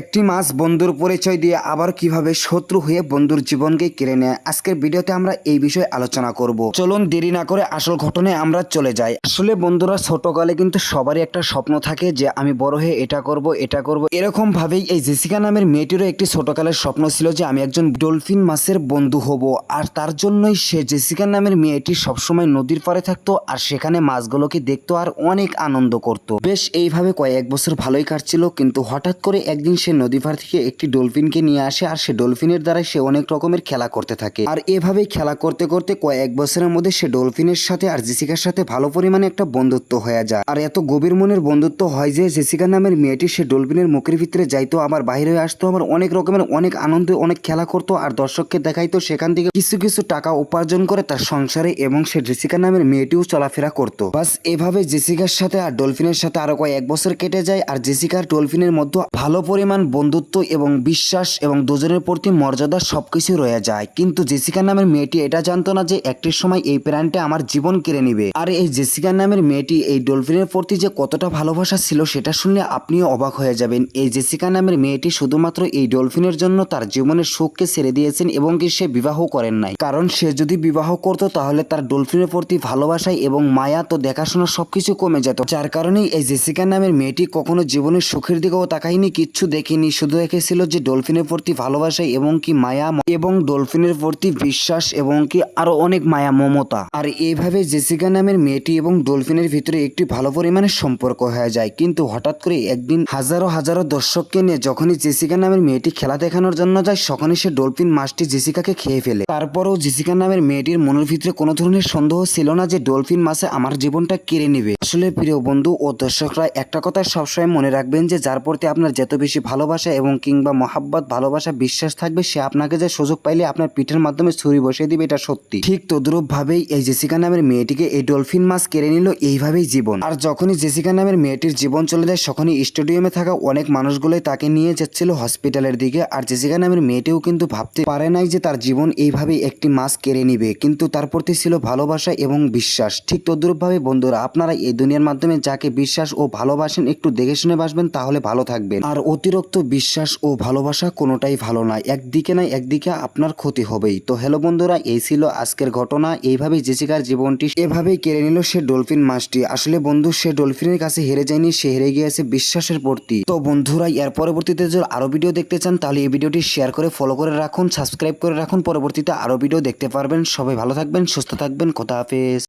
একটি মাছ বন্ধুর পরিচয় দিয়ে আবার কীভাবে শত্রু হয়ে বন্ধুর জীবনকে কেড়ে নেয়, আজকের ভিডিওতে আমরা এই বিষয়ে আলোচনা করব। চলুন দেরি না করে আসল ঘটনায় আমরা চলে যাই। আসলে বন্ধুরা, ছোটকালে কিন্তু সবারই একটা স্বপ্ন থাকে যে আমি বড় হয়ে এটা করব এটা করব। এরকম ভাবেই এই জেসিকা নামের মেয়েটিরও একটি ছোটকালের স্বপ্ন ছিল যে আমি একজন ডলফিন মাছের বন্ধু হব। আর তার জন্যই সে জেসিকা নামের মেয়েটি সবসময় নদীর পাড়ে থাকতো আর সেখানে মাছগুলোকে দেখতো আর অনেক আনন্দ করত। বেশ, এইভাবে কয়েক বছর ভালোই কাটছিল, কিন্তু হঠাৎ করে একদিন সে নদী পাড় থেকে একটি ডলফিনকে নিয়ে আসে, আর সে ডলফিনের দ্বারা সে অনেক রকমের খেলা করতে থাকে। আর এভাবেই খেলা করতে করতে কয়েক বছরের মধ্যে সে ডলফিনের সাথে আর জেসিকার সাথে ভালো পরিমাণে একটা বন্ধুত্ব হয়ে যায়। আর এত গভীর মনের বন্ধুত্ব হয় যে জেসিকা নামের মেয়েটি সে ডলফিনের মুখের ভিতরে যাইতো, আবার বাইরে আসতো, আবার অনেক রকমের, অনেক আনন্দ অনেক খেলা করতো, আর দর্শককে দেখাইতো, সেখান থেকে কিছু কিছু টাকা উপার্জন করে তার সংসারে এবং সে জেসিকা নামের মেয়েটিও চলাফেরা করতো। বাস, এভাবে জেসিকার সাথে আর ডলফিনের সাথে আরও কয়েক বছর কেটে যায়, আর জেসিকার ডলফিনের মধ্যে ভালো পরিমাণ বন্ধুত্ব এবং বিশ্বাস এবং দুজনের প্রতি মর্যাদা সবকিছু রয়ে যায়। কিন্তু জেসিকা নামের মেয়েটি এটা জানতো না যে একটি সময় এই প্রাণটা আমার জীবন কেড়ে নিবে। আর এই জেসিকা নামের মেয়েটি এই ডলফিনের প্রতি যে কতটা ভালোবাসা ছিল সেটা শুনলে আপনিও অবাক হয়ে যাবেন। এই জেসিকা নামের মেয়েটি শুধুমাত্র এই ডলফিনের জন্য তার জীবনের সুখকে ছেড়ে দিয়েছেন এবং কি সে বিবাহ করেন নাই। কারণ সে যদি বিবাহ করতো তাহলে তার ডলফিনের প্রতি ভালোবাসায় এবং মায়া তো দেখাশোনা সবকিছু কমে যেত। যার কারণেই এই জেসিকা নামের মেয়েটি কখনো জীবনের সুখের দিকেও তাকায়নি, কিচ্ছু দেখেনি শুধু দেখেছিল যে ডলফিনের প্রতি ভালোবাসা এবং কি মায়া এবং ডলফিনের প্রতি বিশ্বাস এবং কি আরও অনেক মায়া মমতা। আর এইভাবে জেসিকা নামের মেয়েটি এবং ডলফিনের ভিতরে একটি ভালো পরিমাণে সম্পর্ক হয়ে যায়। কিন্তু হঠাৎ করে একদিন হাজারো হাজারো দর্শককে নিয়ে যখনই জেসিকা নামের মেয়েটি খেলা দেখানোর জন্য যায়, তখনই সে ডলফিন মাছটি জেসিকাকে খেয়ে ফেলে। তারপরও জেসিকা নামের মেয়েটির মনের ভিতরে কোনো ধরনের সন্দেহ ছিল না যে ডলফিন মাছে আমার জীবনটা কেড়ে নেবে। আসলে প্রিয় বন্ধু ও দর্শকরা, একটা কথা সবসময় মনে রাখবেন যে, যার প্রতি আপনার যত বেশি ভালোবাসা এবং কিংবা মহাব্বত, ভালোবাসা, বিশ্বাস থাকবে, সে আপনাকে যে সুযোগ পাইলে আপনার পিঠের মাধ্যমে ছুরি বসিয়ে দিবে, এটা সত্যি। ঠিক তদ্রুপ ভাবেই এই জেসিকা নামের মেয়েটিকে এই ডলফিন মাছ কেড়ে নিল এইভাবেই জীবন। আর যখনই জেসিকা নামের মেয়েটির জীবন চলে যায়, তখনই স্টেডিয়ামে থাকা অনেক মানুষগুলোই তাকে নিয়ে যাচ্ছিল হসপিটালের দিকে। আর জেসিকা নামের মেয়েটিও কিন্তু ভাবতে পারে নাই যে, তার জীবন এইভাবেই একটি মাছ কেড়ে নিবে। কিন্তু তার প্রতি ছিল ভালোবাসা এবং বিশ্বাস। ঠিক তদ্রুপ ভাবে বন্ধুরা, আপনারা এই দুনিয়ার মাধ্যমে যাকে বিশ্বাস ও ভালোবাসেন, একটু দেখে শুনে বাসবেন, তাহলে ভালো থাকবেন। আর অতিরিক্ত বিশ্বাস ও ভালোবাসা কোনোটাই ভালো নয়। একদিকে না একদিকে আপনার ক্ষতি হবেই। তো হ্যালো বন্ধুরা, এই ছিল আজকের ঘটনা। এইভাবেই জেসিকার জীবনটি এভাবেই কেড়ে নিল সে ডলফিন মাছটি। আসলে বন্ধু, সে ডলফিনের কাছে হেরে যায়নি, সে হেরে গিয়েছে বিশ্বাসের প্রতি। তো বন্ধুরা, এর পরবর্তীতে যদি আরও ভিডিও দেখতে চান, তাহলে এই ভিডিওটি শেয়ার করে ফলো করে রাখুন সাবস্ক্রাইব করে রাখুন। পরবর্তীতে আরও ভিডিও দেখতে পারবেন। সবাই ভালো থাকবেন, সুস্থ থাকবেন। কথা হাফেজ।